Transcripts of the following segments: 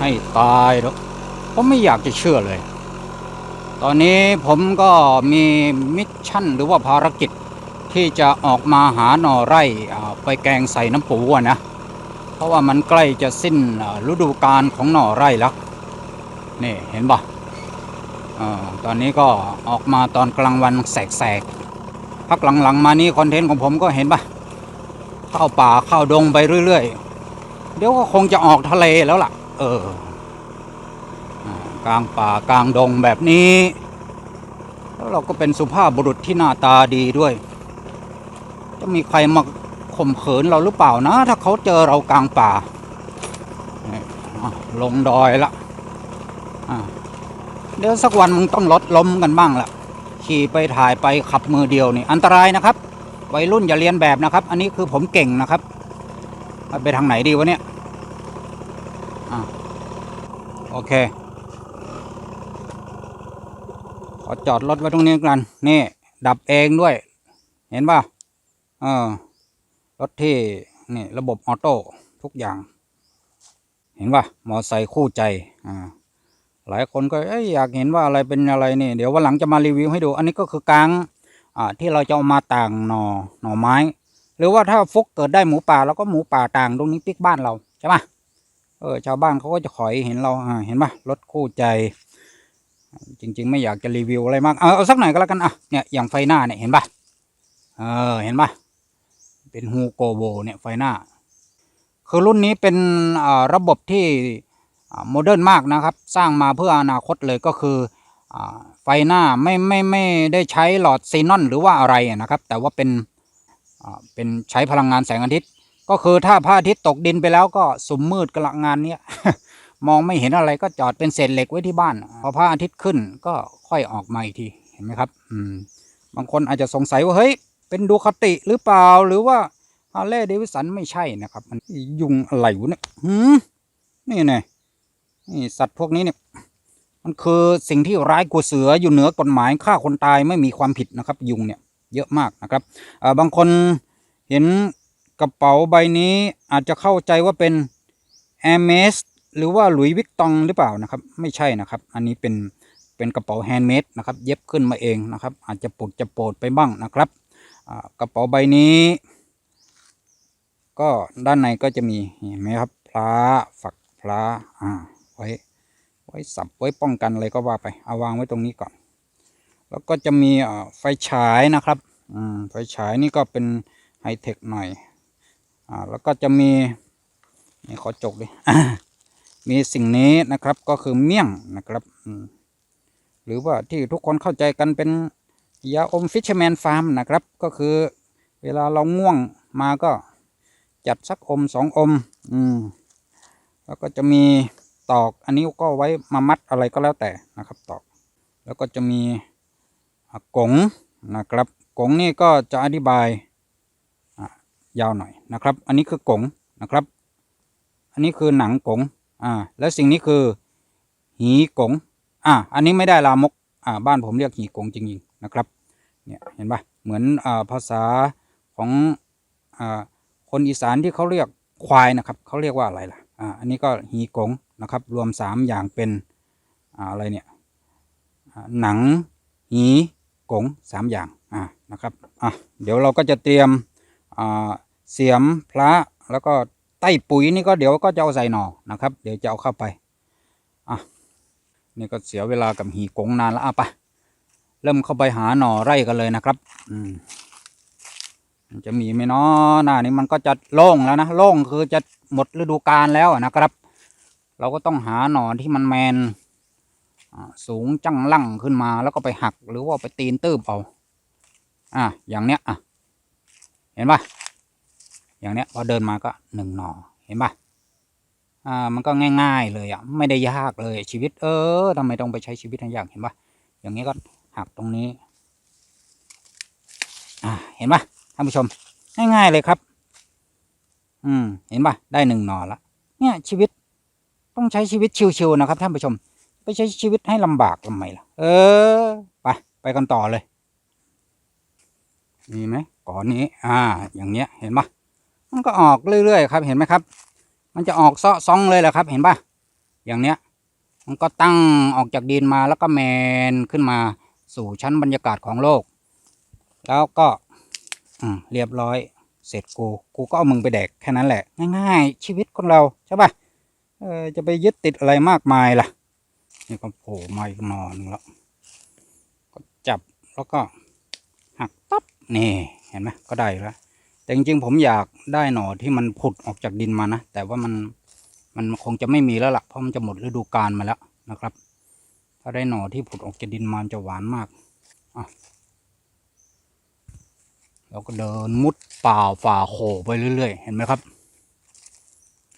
ให้ตายแล้วผมไม่อยากจะเชื่อเลย ตอนนี้ผมก็มีมิชชั่นหรือว่าภารกิจที่จะออกมาหาหน่อไร่ไปแกงใส่น้ำปูนะ เพราะว่ามันใกล้จะสิ้นฤดูกาลของหน่อไร่แล้วนี่เห็นปะอ่าตอนนี้ก็ออกมาตอนกลางวันแสกๆพักหลังๆมานี้คอนเทนต์ของผมก็เห็นปะเข้าป่าเข้าดงไปเรื่อยๆ เดี๋ยวก็คงจะออกทะเลแล้วล่ะ เออกลางป่ากลางดงแบบนี้ แล้วเราก็เป็นสุภาพบุรุษที่หน้าตาดีด้วย จะมีใครมาข่มขืนเราหรือเปล่านะ ถ้าเขาเจอเรากลางป่า ลงดอยละเดี๋ยวสักวันมึงต้องลดล้มกันบ้างละขี่ไปถ่ายไปขับมือเดียวนี่ อันตรายนะครับวัยรุ่นอย่าเรียนแบบนะครับ อันนี้คือผมเก่งนะครับ ไปทางไหนดีวะเนี่ยอะ โอเค ขอจอดรถไว้ตรงนี้กัน นี่ ดับเองด้วย เห็นป่ะเออรถที่นี่ระบบออโต้ทุกอย่าง เห็นป่ะมอไซค์คู่ใจอ่าหลายคนก็อยอยากเห็นว่าอะไรเป็นอะไรนี่ เดี๋ยววันหลังจะมารีวิวให้ดู อันนี้ก็คือกลางอ่าที่เราจะเอามาต่างหนอ่อหน่อไม้ หรือว่าถ้าฟุกเกิดได้หมูป่าเราก็หมูป่าต่างตรงนี้ปิกบ้านเราใช่ป่ะ เออชาวบ้านเขาก็จะขอยเห็นเราอ่าเห็นป่ะรถคู่ใจ จริง ๆ ไม่อยากจะรีวิวอะไรมากเอาเอาสักหน่อยก็แล้วกันอะเนี่ยอย่างไฟหน้าเนี่ยเห็นป่ะเออเห็นป่ะเป็นฮูโกโบเนี่ยไฟหน้า คือรุ่นนี้เป็นระบบที่โมเดิร์นมากนะครับ สร้างมาเพื่ออนาคตเลยก็คืออไฟหน้าไม่ไม่ไม่ได้ใช้หลอดซีนอนหรือว่าอะไรนะครับ แต่ว่าเป็นเป็นใช้พลังงานแสงอาทิตย์ ก็คือถ้าพระอาทิตย์ตกดินไปแล้วก็สมมืดกละงานเนี้ยมองไม่เห็นอะไรก็จอดเป็นเศษเหล็กไว้ที่บ้าน พอพระอาทิตย์ขึ้นก็ค่อยออกมาอีกทีเห็นไหมครับ อืม บางคนอาจจะสงสัยว่าเฮ้ยเป็นดูคติหรือเปล่าหรือว่าฮาร์เลย์เดวิสันไม่ใช่นะครับ มันยุงอะไรวะเนี่ยหืมนี่ไงนี่สัตว์พวกนี้เนี่ย มันคือสิ่งที่ร้ายกว่าเสืออยู่เหนือกฎหมายฆ่าคนตายไม่มีความผิดนะครับ ยุงเนี่ยเยอะมากนะครับอ่าบางคนเห็น กระเป๋าใบนี้อาจจะเข้าใจว่าเป็น a i r m e s หรือว่าหลุยวิกตองหรือเปล่านะครับ ไม่ใช่นะครับ อันนี้เป็นเป็นกระเป๋าแฮนด์เมดนะครับเย็บขึ้นมาเองนะครับ อาจจะปุดจะโปดไปบ้างนะครับกระเป๋าใบนี้ ก็ด้านในก็จะมีเห็นไหมครับพลาฝักพลาอ่าไว้ไว้สับไว้ป้องกันอะไรก็ว่าไปเอาวางไว้ตรงนี้ก่อน แล้วก็จะมีไฟฉายนะครับไฟฉายนี่ก็เป็นไฮเทคหน่อย อ่าแล้วก็จะมีนี่ขอจกดิมีสิ่งนี้นะครับก็คือเมี่ยงนะครับหรือว่าที่ทุกคนเข้าใจกันเป็นยาอมฟิชเชอร์แมนฟาร์มนะครับ ก็คือเวลาเราง่วงมาก็จัดสักอมสองอม อืม แล้วก็จะมีตอก อันนี้ก็ไว้มามัดอะไรก็แล้วแต่นะครับตอก แล้วก็จะมีกงนะครับกงนี่ก็จะอธิบาย ยาวหน่อยนะครับ อันนี้คือกงนะครับ อันนี้คือหนังกงอ่า แล้วสิ่งนี้คือ หีกงอ่า อันนี้ไม่ได้ลามกอ่าบ้านผมเรียกหีกงจริงๆนะครับ เนี่ยเห็นปะเหมือนอ่าภาษาของอ่าคนอีสานที่เขาเรียกควายนะครับเขาเรียกว่าอะไรล่ะอ่าอันนี้ก็หีกงนะครับ รวมสามอย่างเป็นอ่าอะไรเนี่ยหนังหีกงสามอย่างอ่านะครับอะเดี๋ยวเราก็จะเตรียมอ่า เสียมพระแล้วก็ใต้ปุ๋ยนี่ก็เดี๋ยวก็จะเอาใส่หน่อนะครับ เดี๋ยวจะเอาเข้าไปอะนี่ก็เสียเวลากับหีกงนานแล้วอะไปเริ่มเข้าไปหาหน่อไร่กันเลยนะครับ อืมจะมีไหมเนาะหน้านี้มันก็จะโล่งแล้วนะโล่งคือจะหมดฤดูกาลแล้วนะครับ เราก็ต้องหาหน่อที่มันแมนสูงจังลั่งขึ้นมาแล้วก็ไปหักหรือว่าไปตีนตืบเอา อะอย่างเนี้ยอะ เห็นปะ อย่างเนี้ยพอเดินมาก็หนึ่งหน่อเห็นปะอ่ามันก็ง่าย ๆ เลยอะไม่ได้ยากเลยชีวิต เออทำไมต้องไปใช้ชีวิตให้ยากเห็นปะอย่างนี้ก็หักตรงนี้อ่าเห็นปะท่านผู้ชม ง่ายๆเลยครับ อืม เห็นปะได้หนึ่งหน่อละเนี่ยชีวิตต้องใช้ชีวิตชิวๆนะครับท่านผู้ชมไปใช้ชีวิตให้ลำบากทำไมล่ะ เออ ไปไปกันต่อเลย มีไหมก่อนนี้ อ่า อย่างเนี้ย เห็นปะ มันก็ออกเรื่อยๆครับเห็นไหมครับ มันจะออกซาะซองเลยแหละครับเห็นปะอย่างเนี้ยมันก็ตั้งออกจากดินมาแล้วก็แมนขึ้นมาสู่ชั้นบรรยากาศของโลก แล้วก็อืมเรียบร้อยเสร็จกู กูก็เอามึงไปแดกแค่นั้นแหละ ง่ายๆ ชีวิตคนเราใช่ปะเออจะไปยึดติดอะไรมากมายล่ะ นี่ก็โผล่มาอีกหนอนงแล้ว ก็จับแล้วก็หักปั๊บนี่ เห็นไหมก็ได้แล้ว แต่จริงๆผมอยากได้หน่อที่มันผุดออกจากดินมานะ แต่ว่ามันมันคงจะไม่มีแล้วล่ะเพราะมันจะหมดฤดูกาลมาแล้วนะครับ ถ้าได้หน่อที่ผุดออกจากดินมามันจะหวานมากอะเราก็เดินมุดป่าฝ่าโขไปเรื่อย ๆ เห็นไหมครับ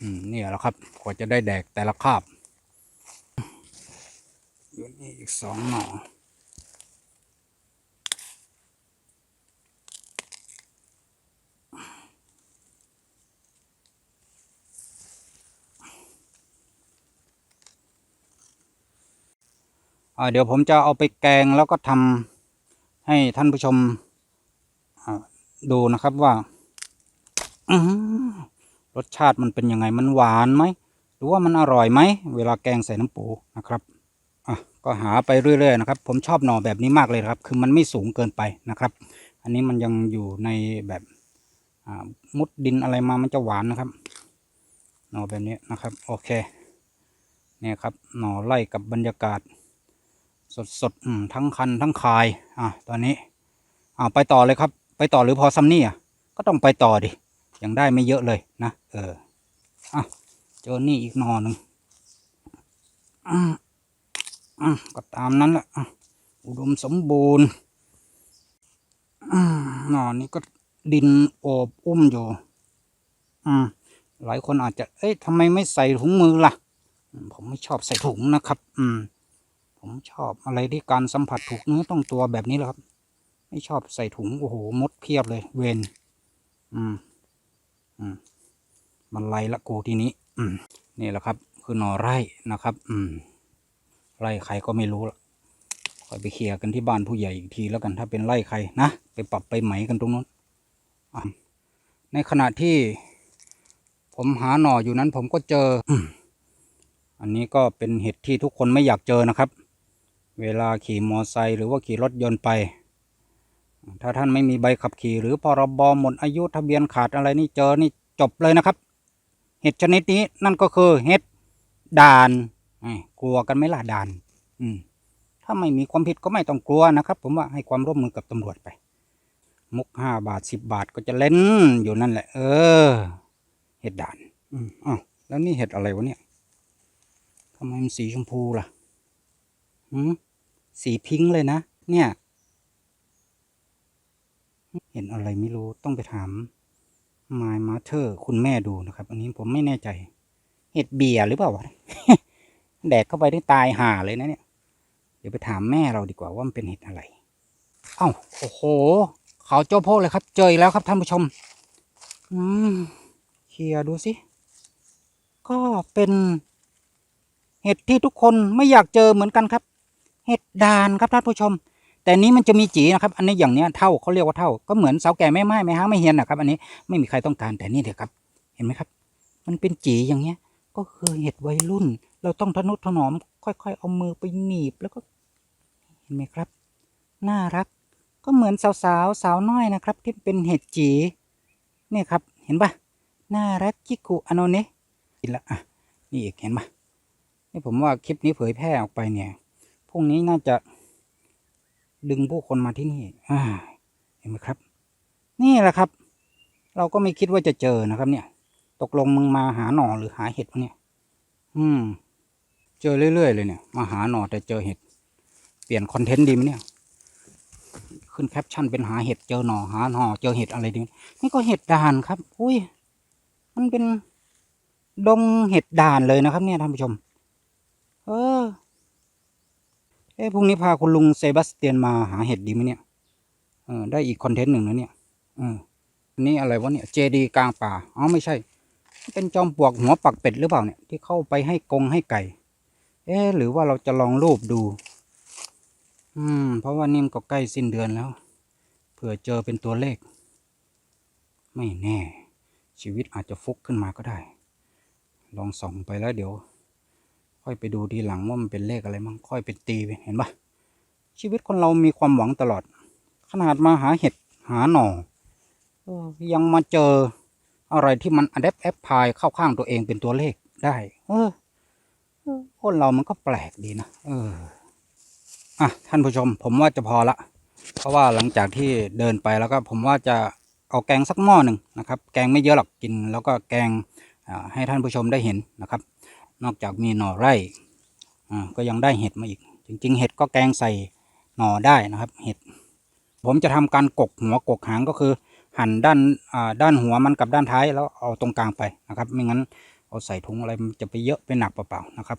อืมนี่แหละครับกว่าจะได้แดกแต่ละคาบอยู่นี่อีกสองหน่อ เดี๋ยวผมจะเอาไปแกงแล้วก็ทำให้ท่านผู้ชมดูนะครับว่ารสชาติมันเป็นยังไงมันหวานไหมหรือว่ามันอร่อยไหมเวลาแกงใส่น้ำปูนะครับอะก็หาไปเรื่อยๆนะครับผมชอบหน่อแบบนี้มากเลยครับ คือมันไม่สูงเกินไปนะครับ อันนี้มันยังอยู่ในแบบมุดดินอะไรมามันจะหวานนะครับหน่อแบบนี้นะครับ โอเคเนี่ยครับหน่อไล่กับบรรยากาศ สดสดทั้งคันทั้งคาย อะตอนนี้อ่าไปต่อเลยครับ ไปต่อหรือพอซัมนี่อะ ก็ต้องไปต่อดิ ยังได้ไม่เยอะเลยนะ เออ อะ เจอนี่อีกหนอหนึ่งอืมอืมก็ตามนั้นแหละอะอุดมสมบูรณ์หนอนี้ก็ดินโอบอุ้มอยู่ อืม หลายคนอาจจะ เอ้ยทำไมไม่ใส่ถุงมือล่ะ ผมไม่ชอบใส่ถุงนะครับ อืม ผมชอบอะไรที่การสัมผัสถูกเนื้อต้องตัวแบบนี้แหละครับ ไม่ชอบใส่ถุง โอ้โห มดเพียบเลย เวนอืม อืม มันไล่ละกูทีนี้ อืม นี่แหละครับ คือหน่อไร่นะครับ อืม ไร่ใครก็ไม่รู้ละคอยไปเคลียร์กันที่บ้านผู้ใหญ่อีกทีแล้วกันถ้าเป็นไร่ใครนะ ไปปรับไปไหมกันตรงนู้นอะในขณะที่ผมหาหน่ออยู่นั้นผมก็เจออืมอันนี้ก็เป็นเห็ดที่ทุกคนไม่อยากเจอนะครับ เวลาขี่มอไซค์หรือว่าขี่รถยนต์ไป ถ้าท่านไม่มีใบขับขี่ หรือพรบหมดอายุทะเบียนขาดอะไรนี่เจอนี่จบเลยนะครับ เห็ดชนิดนี้นั่นก็คือเห็ดด่านอ้ยกลัวกันไหมล่ะด่าน อืมถ้าไม่มีความผิดก็ไม่ต้องกลัวนะครับ ผมว่าให้ความร่วมมือกับตำรวจไป มุกห้าบาทสิบบาทก็จะเล่นอยู่นั่นแหละ เออ เห็ดด่าน อืมอ้าวแล้วนี่เห็ดอะไรวะเนี่ยทำไมมันสีชมพูล่ะหืม สีพิงค์เลยนะ เนี่ย เห็นอะไรไม่รู้ต้องไปถาม My Mother คุณแม่ดูนะครับ อันนี้ผมไม่แน่ใจ เห็ดเบียร์หรือเปล่าวะแดกเข้าไปได้ตายห่าเลยนะเนี่ย เดี๋ยวไปถามแม่เราดีกว่าว่ามันเป็นเห็ดอะไร เอ้าโอ้โหเขาเจ้าโพกเลยครับ เจอแล้วครับท่านผู้ชม อืมเคลียร์ดูสิ ก็เป็นเห็ดที่ทุกคนไม่อยากเจอเหมือนกันครับ เห็ดดานครับท่านผู้ชม แต่นี้มันจะมีจีนะครับ อันนี้อย่างเนี้ยเท่าเขาเรียกว่าเท่า ก็เหมือนเสาแก่ไม่ไม้ไม่ห้างไม่เฮียนนะครับอันนี้ไม่มีใครต้องการแต่นี่เถอะครับ เห็นไหมครับ มันเป็นจีอย่างเงี้ย ก็คือเห็ดวัยรุ่น เราต้องทนุถนอม ค่อย ๆ เอามือไปหนีบแล้วก็เห็นไหมครับ น่ารัก ก็เหมือนสาวๆสาวน้อยนะครับ ที่เป็นเห็ดจีเนี่ยครับ เห็นปะน่ารักจิกุอโนเนะกินละอะนี่อีกเห็นปะนี่ผมว่าคลิปนี้เผยแพร่ออกไปเนี่ย พรุ่งนี้น่าจะดึงผู้คนมาที่นี่อ่าเห็นไหมครับ นี่แหละครับ เราก็ไม่คิดว่าจะเจอนะครับ เนี่ย ตกลงมึงมาหาหน่อหรือหาเห็ดวะเนี่ย อืม เจอเรื่อยๆเลยเนี่ย มาหาหน่อแต่เจอเห็ด เปลี่ยนคอนเทนต์ดีไหมเนี่ย ขึ้นแคปชั่นเป็นหาเห็ดเจอหน่อหาหน่อเจอเห็ดอะไรดีนี่ก็เห็ดด่านครับ อุ้ย มันเป็นดงเห็ดด่านเลยนะครับ เนี่ยท่านผู้ชม เออ เอ้พรุ่งนี้พาคุณลุงเซบาสเตียนมาหาเห็ดดีไหมเนี่ยเออได้อีกคอนเทนต์หนึ่งนะเนี่ยเอออันนี้อะไรวะเนี่ยเจดีกลางป่าอ๋อไม่ใช่ เป็นจอมปลวกหัวปักเป็ดหรือเปล่าเนี่ยที่เข้าไปให้กงให้ไก่ เอ๊หรือว่าเราจะลองรูปดู อืม เพราะว่านี่มก็ใกล้สิ้นเดือนแล้วเผื่อเจอเป็นตัวเลข ไม่แน่ ชีวิตอาจจะฟุกขึ้นมาก็ได้ ลองส่องไปแล้วเดี๋ยว ค่อยไปดูทีหลังว่ามันเป็นเลขอะไรมั่งค่อยไปตีไปเห็นปะชีวิตคนเรามีความหวังตลอด ขนาดมาหาเห็ดหาหน่ออยังมาเจออะไรที่มันอ d ด p แอปพลายเข้าข้างตัวเองเป็นตัวเลขได้ เออคนเรามันก็แปลกดีนะเอออะท่านผู้ชม ผมว่าจะพอละ เพราะว่าหลังจากที่เดินไปแล้วก็ผมว่าจะเอาแกงสักหม้อหนึ่งนะครับ แกงไม่เยอะหรอกกิน แล้วก็แกงให้ท่านผู้ชมได้เห็นนะครับ นอกจากมีหน่อไร่ก็ยังได้เห็ดมาอีก จริง ๆ เห็ดก็แกงใส่หน่อได้นะครับ เห็ด ผมจะทำการกกหัวกกหางก็คือ หั่นด้านด้านหัวมันกับด้านท้ายแล้วเอาตรงกลางไปนะครับ ไม่งั้นเอาใส่ถุงอะไรมันจะไปเยอะไปหนักเปล่าๆนะครับ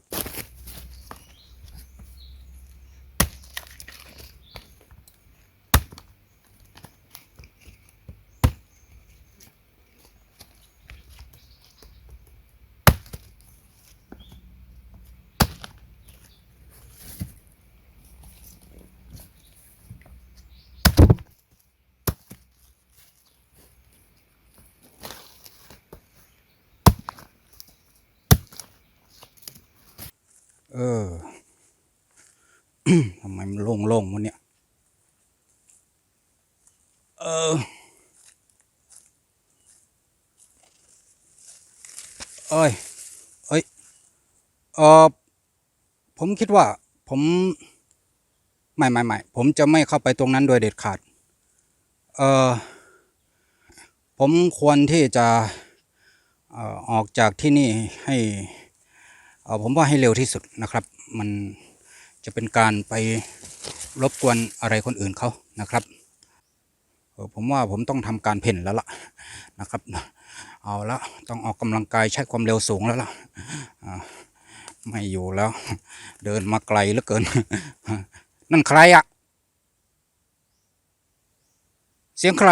เออ ทำไมมันโล่งๆวันเนี้ยเออ เอ้ย เอ้ย เออผมคิดว่าผมไม่ไม่ไม่ผมจะไม่เข้าไปตรงนั้นโดยเด็ดขาด เออผมควรที่จะออกจากที่นี่ให้เออผมว่าให้เร็วที่สุดนะครับ มันจะเป็นการไปรบกวนอะไรคนอื่นเขานะครับเออผมว่าผมต้องทำการเพ่นแล้วล่ะนะครับ เอาละต้องออกกำลังกายใช้ความเร็วสูงแล้วล่ะอ่า ไม่อยู่แล้ว เดินมาไกลเหลือเกิน นั่นใครอะเสียงใคร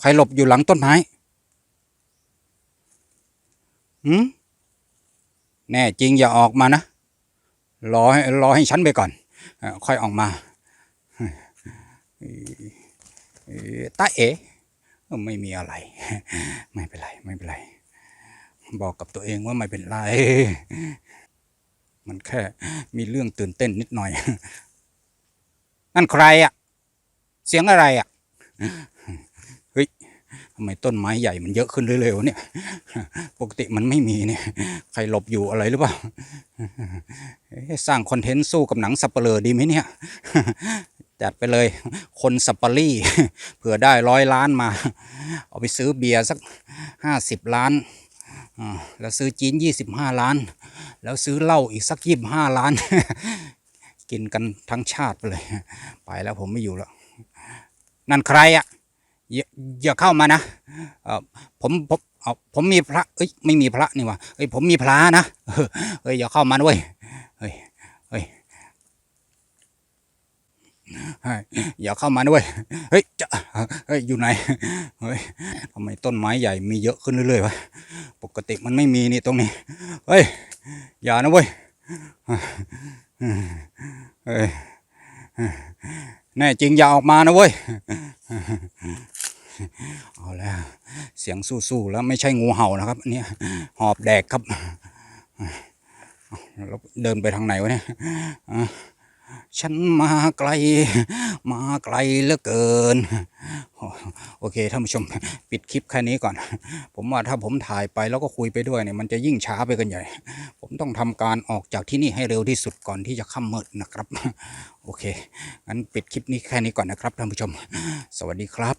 ใครหลบอยู่หลังต้นไม้หืมแน่จริงอย่าออกมานะ รอให้รอให้ฉันไปก่อน ค่อยออกมาตาเอ๋ไม่มีอะไร ไม่เป็นไร ไม่เป็นไร บอกกับตัวเองว่าไม่เป็นไร มันแค่มีเรื่องตื่นเต้นนิดหน่อย นั่นใครอะเสียงอะไรอะเฮ้ยทำไมต้นไม้ใหญ่มันเยอะขึ้นเรื่อยๆเนี่ย ปกติมันไม่มีเนี่ย ใครหลบอยู่อะไรหรือเปล่าสร้างคอนเทนต์สู้กับหนังสัปเหร่อดีไหมเนี่ยจัดไปเลย คนสัปปะรี่เผื่อได้ร้อยล้านมา เอาไปซื้อเบียร์สักห้าสิบล้าน แล้วซื้อจีนยี่สิบห้าล้าน แล้วซื้อเหล้าอีกสักยี่บห้าล้าน กินกันทั้งชาติไปเลย ไปแล้วผมไม่อยู่แล้ว นั่นใครอะ่ะอย่าอย่าเข้ามานะเออผมผมเอาผมมีพระเอ้ยไม่มีพระนี่วะเอ้ยผมมีพระนะเอ้ยอย่าเข้ามาด้วยเฮ้ยเฮ้ย อย่าเข้ามาด้วยเฮ้ยจะเฮ้ยอยู่ไหนเฮ้ยทำไมต้นไม้ใหญ่มีเยอะขึ้นเรื่อยๆวะปกติมันไม่มีนี่ตรงนี้เฮ้ยอย่านะเว้ยเฮ้ยแน่จริงอย่าออกมานะเว้ยเอาแล้วเสียงสู้ๆแล้วไม่ใช่งูเห่านะครับอันเนี้ยหอบแดกครับเอาแล้วเดินไปทางไหนวะเนี่ย ฉันมาไกล มาไกลเหลือเกิน โอเคท่านผู้ชมปิดคลิปแค่นี้ก่อน ผมว่าถ้าผมถ่ายไปแล้วก็คุยไปด้วยเนี่ยมันจะยิ่งช้าไปกันใหญ่ ผมต้องทำการออกจากที่นี่ให้เร็วที่สุดก่อนที่จะค่ำมืดนะครับ โอเคงั้นปิดคลิปนี้แค่นี้ก่อนนะครับท่านผู้ชม สวัสดีครับ